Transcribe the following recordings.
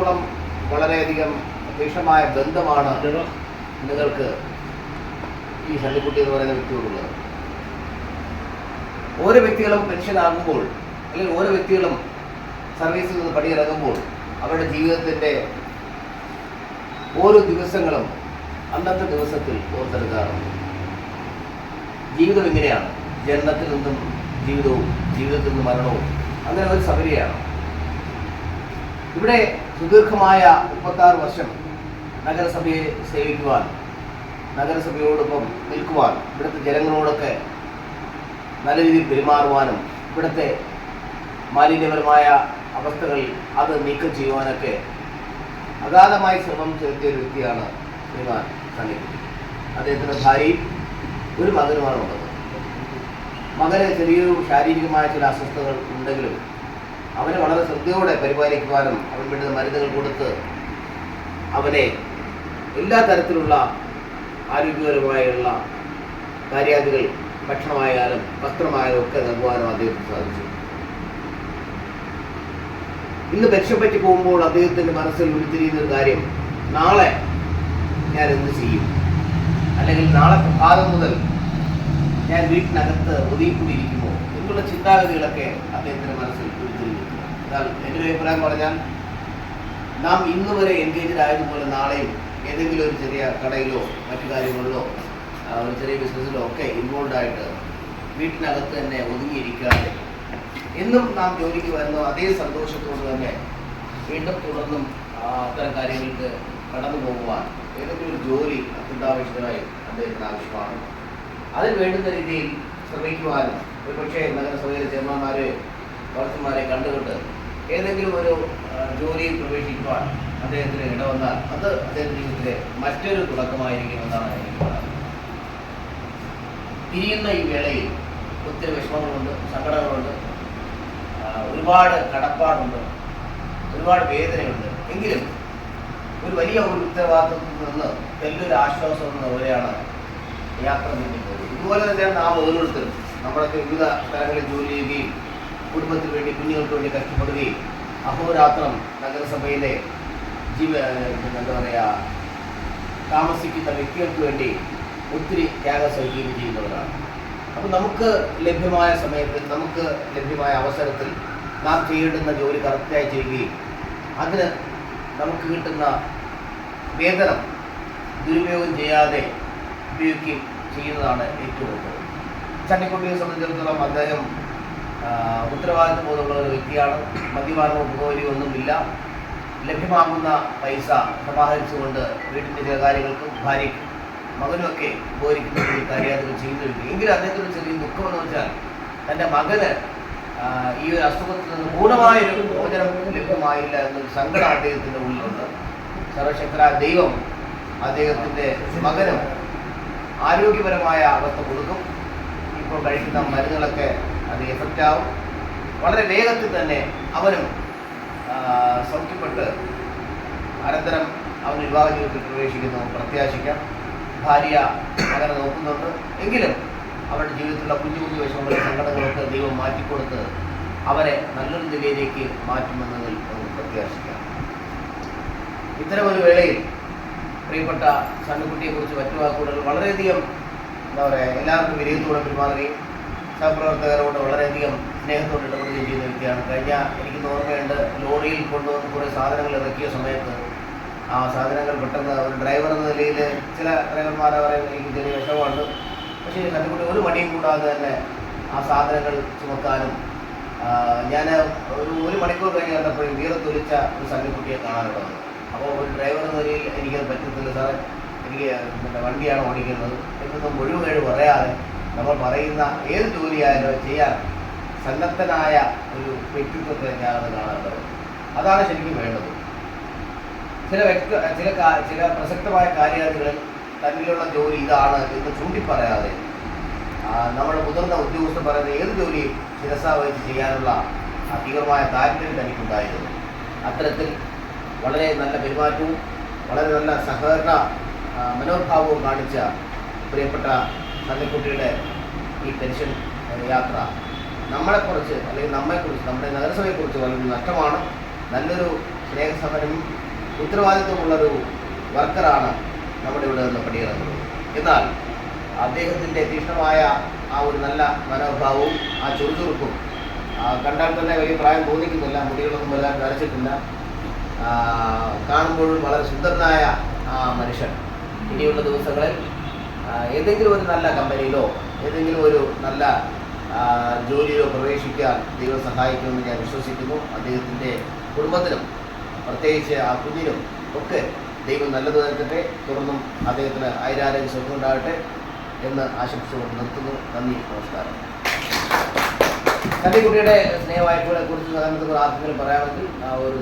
വർഷത്തോളം വളരെയധികം വിഷമായ ബന്ധമാണ് നിങ്ങൾക്ക് ഈ ശല്യക്കുട്ടി എന്ന് പറയുന്ന വ്യക്തിയോടുള്ളത്. ഓരോ വ്യക്തികളും പെൻഷനാകുമ്പോൾ അല്ലെങ്കിൽ ഓരോ വ്യക്തികളും സർവീസിൽ നിന്ന് പടിയിറങ്ങുമ്പോൾ അവരുടെ ജീവിതത്തിന്റെ ഓരോ ദിവസങ്ങളും അന്നത്തെ ദിവസത്തിൽ ഓർത്തെടുക്കാറുണ്ട്. ജീവിതം ഇങ്ങനെയാണ് ജനനത്തിൽ നിന്നും ജീവിതവും ജീവിതത്തിൽ നിന്നും മരണവും അങ്ങനെ ഒരു സബരിയാണ് ഇവിടെ സുദീർഘമായ മുപ്പത്താറ് വർഷം നഗരസഭയെ സേവിക്കുവാൻ നഗരസഭയോടൊപ്പം നിൽക്കുവാൻ ഇവിടുത്തെ ജനങ്ങളോടൊക്കെ നല്ല രീതിയിൽ പെരുമാറുവാനും ഇവിടുത്തെ മാലിന്യപരമായ അവസ്ഥകൾ അത് നീക്കം ചെയ്യുവാനൊക്കെ അഗാധമായി ശ്രമം ചെലുത്തിയ ഒരു വ്യക്തിയാണ് ശ്രീമാൻ സണ്ണി. അദ്ദേഹത്തിന്റെ ഭാര്യയും ഒരു മകനുമാണ് ഉള്ളത്. മകന് ചെറിയൊരു ശാരീരികമായ ചില അസ്വസ്ഥതകൾ ഉണ്ടെങ്കിലും അവനെ വളരെ ശ്രദ്ധയോടെ പരിപാലിക്കുവാനും അവൻ വേണ്ടുന്ന മരുന്നുകൾ കൊടുത്ത് അവനെ എല്ലാ തരത്തിലുള്ള ആരോഗ്യപരമായുള്ള കാര്യാദികൾ ഭക്ഷണമായാലും വസ്ത്രമായാലും ഒക്കെ നൽകുവാനും അദ്ദേഹത്തിന് സാധിച്ചു. ഇന്ന് രക്ഷപ്പെട്ട് പോകുമ്പോൾ അദ്ദേഹത്തിന്റെ മനസ്സിൽ ഉരുത്തിരിയുന്ന ഒരു കാര്യം നാളെ ഞാൻ എന്ത് ചെയ്യും? അല്ലെങ്കിൽ നാളെ പ്രഭാതം മുതൽ ഞാൻ വീട്ടിനകത്ത് ഒതുങ്ങിക്കൊണ്ടിരിക്കുമോ എന്നുള്ള ചിന്താഗതികളൊക്കെ അദ്ദേഹത്തിന്റെ മനസ്സിൽ എന്റെ അഭിപ്രായം പറഞ്ഞാൽ നാം ഇന്ന് വരെ എൻഗേജഡ് ആയതുപോലെ നാളെയും ഏതെങ്കിലും ഒരു ചെറിയ കടയിലോ മറ്റു കാര്യങ്ങളിലോ ഒരു ചെറിയ ബിസിനസ്സിലോ ഒക്കെ ഇൻവോൾവ് ആയിട്ട് വീട്ടിനകത്ത് തന്നെ ഒതുങ്ങിയിരിക്കാതെ എന്നും നാം ജോലിക്ക് വരുന്ന അതേ സന്തോഷത്തോട് തന്നെ വീണ്ടും തുടർന്നും അത്തരം കാര്യങ്ങൾക്ക് കടന്നു പോകുവാൻ ഏതെങ്കിലും ഒരു ജോലി അത്യന്താപേക്ഷിതമായി അദ്ദേഹത്തിന് ആവശ്യമാണ്. അതിന് വേണ്ടുന്ന രീതിയിൽ ശ്രമിക്കുവാനും ഒരുപക്ഷെ നഗരസഭയിലെ ചെയർമാന്മാരെ കൗൺസിലർമാരെ കണ്ടുകൊണ്ട് ഏതെങ്കിലും ഒരു ജോലിയിൽ പ്രവേശിക്കുവാൻ അദ്ദേഹത്തിന് ഇടവന്നാൽ അത് അദ്ദേഹത്തിന്റെ ജീവിതത്തിലെ മറ്റൊരു തുടക്കമായിരിക്കുമെന്നാണ് എനിക്ക് പറയുന്നത് തിരിയുന്ന ഈ വേളയിൽ ഒത്തിരി വിഷമങ്ങളുണ്ട് സങ്കടങ്ങളുണ്ട് ഒരുപാട് കടപ്പാടുണ്ട് ഒരുപാട് വേദനയുണ്ട്. എങ്കിലും ഒരു വലിയ ഒരു ഉത്തരവാദിത്വത്തിൽ നിന്ന് വലിയൊരു ആശ്വാസം എന്ന പോലെയാണ് യാത്ര നീങ്ങിപ്പോയത് ഇതുപോലെ തന്നെയാണ് നാം ഓരോരുത്തരും നമ്മളൊക്കെ വിവിധ സ്ഥലങ്ങളിൽ ജോലി ചെയ്യുകയും കുടുംബത്തിന് വേണ്ടി കുഞ്ഞുങ്ങൾക്ക് വേണ്ടി കഷ്ടപ്പെടുകയും അഹോരാത്രം നഗരസഭയിലെ ജീവ എന്താ പറയുക താമസിക്കുന്ന വ്യക്തികൾക്ക് വേണ്ടി ഒത്തിരി ത്യാഗം സഹിക്കുകയും ചെയ്യുന്നവരാണ്. അപ്പോൾ നമുക്ക് ലഭ്യമായ സമയത്തിൽ നമുക്ക് ലഭ്യമായ അവസരത്തിൽ നാം ചെയ്യേണ്ടുന്ന ജോലി കറക്റ്റായി ചെയ്യുകയും അതിന് നമുക്ക് കിട്ടുന്ന വേതനം ദുരുപയോഗം ചെയ്യാതെ ഉപയോഗിക്കുകയും ചെയ്യുന്നതാണ് ഏറ്റവും ഉത്തമം ചന്നിക്കുട്ടിയെ സംബന്ധിച്ചിടത്തോളം അദ്ദേഹം ഉത്തരവാദിത്വ ബോധമുള്ള ഒരു വ്യക്തിയാണ്. മദ്യപാനമോ പുകവലിയോ ഒന്നുമില്ല. ലഭ്യമാകുന്ന പൈസ സമാഹരിച്ചുകൊണ്ട് വീട്ടിന്റെ ചില കാര്യങ്ങൾക്കും ഭാര്യയ്ക്കും മകനുമൊക്കെ ഉപകരിക്കുന്ന ഒരു കാര്യങ്ങൾ ചെയ്യുന്നുണ്ട്. എങ്കിലും അദ്ദേഹത്തിന് ചെറിയ ദുഃഖമെന്ന് വെച്ചാൽ തന്റെ മകന് ഈ ഒരു അസുഖത്തിൽ നിന്ന് പൂർണമായൊരു മോചനം ലഭ്യമായില്ല എന്നൊരു സങ്കടം അദ്ദേഹത്തിന്റെ ഉള്ളിലുണ്ട്. സർവശക്ര ദൈവം അദ്ദേഹത്തിന്റെ മകനും ആരോഗ്യപരമായ അവസ്ഥ കൊടുക്കും. ഇപ്പോൾ കഴിക്കുന്ന മരുന്നുകളൊക്കെ അത് എഫക്റ്റ് ആവും. വളരെ വേഗത്തിൽ തന്നെ അവനും സൗഖ്യപ്പെട്ട് അനന്തരം അവൻ വിവാഹ ജീവിതത്തിൽ പ്രവേശിക്കുന്നു. പ്രത്യാശിക്കാം. ഭാര്യ അങ്ങനെ നോക്കുന്നുണ്ട്. എങ്കിലും അവരുടെ ജീവിതത്തിലുള്ള കുഞ്ഞു കുഞ്ഞു വിഷമങ്ങളും സങ്കടങ്ങളൊക്കെ ദൈവം മാറ്റിക്കൊടുത്ത് അവരെ നല്ലൊരു നിലയിലേക്ക് മാറ്റുമെന്നതിൽ നമുക്ക് പ്രത്യാശിക്കാം. ഇത്തരമൊരു വേളയിൽ പ്രിയപ്പെട്ട സണ്ണുകുട്ടിയെക്കുറിച്ച് മറ്റു വാക്കുകൾ വളരെയധികം എന്താ പറയുക എല്ലാവർക്കും വിലയിരുത്തുകൂടെ പെരുമാറുകയും സഹപ്രവർത്തകരോട് വളരെയധികം സ്നേഹത്തോടെ ഇടപെടുകയും ചെയ്യുന്ന വ്യക്തിയാണ്. കഴിഞ്ഞ എനിക്ക് ഓർമ്മയുണ്ട് ലോറിയിൽ കൊണ്ടുവന്ന് കുറേ സാധനങ്ങൾ ഇറക്കിയ സമയത്ത് ആ സാധനങ്ങൾ പെട്ടെന്ന് ഒരു ഡ്രൈവർ എന്ന നിലയിൽ ചില ഡ്രൈവർമാരെ പറയുന്നത് എനിക്ക് ചെറിയ വിഷമമുണ്ട്. പക്ഷേ കണ്ടുപിടി ഒരു മടിയും കൂടാതെ തന്നെ ആ സാധനങ്ങൾ ചുമക്കാനും ഞാൻ ഒരു ഒരു മണിക്കൂർ കഴിഞ്ഞ് കണ്ടപ്പോഴും വീറത്തൊലിച്ച ഒരു സംഘക്കുട്ടിയെ കാണാനുള്ളത് അപ്പോൾ ഒരു ഡ്രൈവർ എന്ന നിലയിൽ എനിക്കത് പറ്റത്തില്ല സാറേ. എനിക്ക് വണ്ടിയാണ് ഓടിക്കുന്നത്. എന്നൊന്നും മുഴുവൻ പറയാതെ നമ്മൾ പറയുന്ന ഏത് ജോലിയായാലും ചെയ്യാൻ സന്നദ്ധനായ ഒരു വ്യക്തിത്വത്തെ ഞാനത് കാണേണ്ടത്. അതാണ് ശരിക്കും വേണ്ടത്. ചില വ്യക്തി ചില ചില പ്രസക്തമായ കാര്യങ്ങളിൽ തന്നിലുള്ള ജോലി ഇതാണ് എന്ന് ചൂണ്ടിപ്പറയാതെ നമ്മുടെ മുതിർന്ന ഉദ്യോഗസ്ഥർ പറയുന്ന ഏത് ജോലിയും ശിരസാ വഹിച്ച് ചെയ്യാനുള്ള അധികമായ താല്പര്യം തനിക്കുണ്ടായിരുന്നു. അത്തരത്തിൽ വളരെ നല്ല പെരുമാറ്റവും വളരെ നല്ല സഹകരണ മനോഭാവവും കാണിച്ച പ്രിയപ്പെട്ട സണ്ണിക്കുട്ടിയുടെ ഈ പെൻഷൻ യാത്ര നമ്മളെക്കുറിച്ച് അല്ലെങ്കിൽ നമ്മെക്കുറിച്ച് നമ്മുടെ നഗരസഭയെക്കുറിച്ച് വളരെ നഷ്ടമാണ്. നല്ലൊരു സ്നേഹസമരം ഉത്തരവാദിത്വമുള്ളൊരു വർക്കറാണ് നമ്മുടെ ഇവിടെ നിന്ന് പണിയിറങ്ങുന്നത് എന്നാൽ അദ്ദേഹത്തിന്റെ തീക്ഷ്ണമായ ആ ഒരു നല്ല മനോഭാവവും ആ ചുറുചുറുക്കും ആ, കണ്ടാൽ തന്നെ വലിയ പ്രായം തോന്നിക്കുന്നില്ല മുടികളൊന്നും വല്ലാതെ നരച്ചിട്ടില്ല ആ, കാണുമ്പോഴും വളരെ സുന്ദരനായ ആ മനുഷ്യൻ. ഇനിയുള്ള ദിവസങ്ങളിൽ ഏതെങ്കിലും ഒരു നല്ല കമ്പനിയിലോ ഏതെങ്കിലും ഒരു നല്ല ജോലിയിലോ പ്രവേശിക്കാൻ ദൈവം സഹായിക്കുമെന്ന് ഞാൻ വിശ്വസിക്കുന്നു. അദ്ദേഹത്തിന്റെ കുടുംബത്തിനും പ്രത്യേകിച്ച് ആ കുഞ്ഞിനും ഒക്കെ ദൈവം നല്ലത് നൽകട്ടെ തുടർന്നും അദ്ദേഹത്തിന് ആയിരാരോഗ്യ സുഖം ഉണ്ടാകട്ടെ എന്ന് ആശംസിച്ചുകൊണ്ട് നിർത്തുന്നു. നന്ദി നമസ്കാരം. കല്ലിക്കുട്ടിയുടെ സ്നേഹവായ്പകളെ കുറിച്ച് സാധാരണ ആർക്കെങ്കിലും പറയാമെങ്കിൽ ആ ഒരു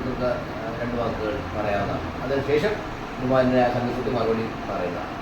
രണ്ട് വാക്കുകൾ പറയാവുന്നതാണ്. അതിനുശേഷം കുമാരന്റെ കല്ലിക്കുട്ടി മറുപടി പറയുന്നതാണ്.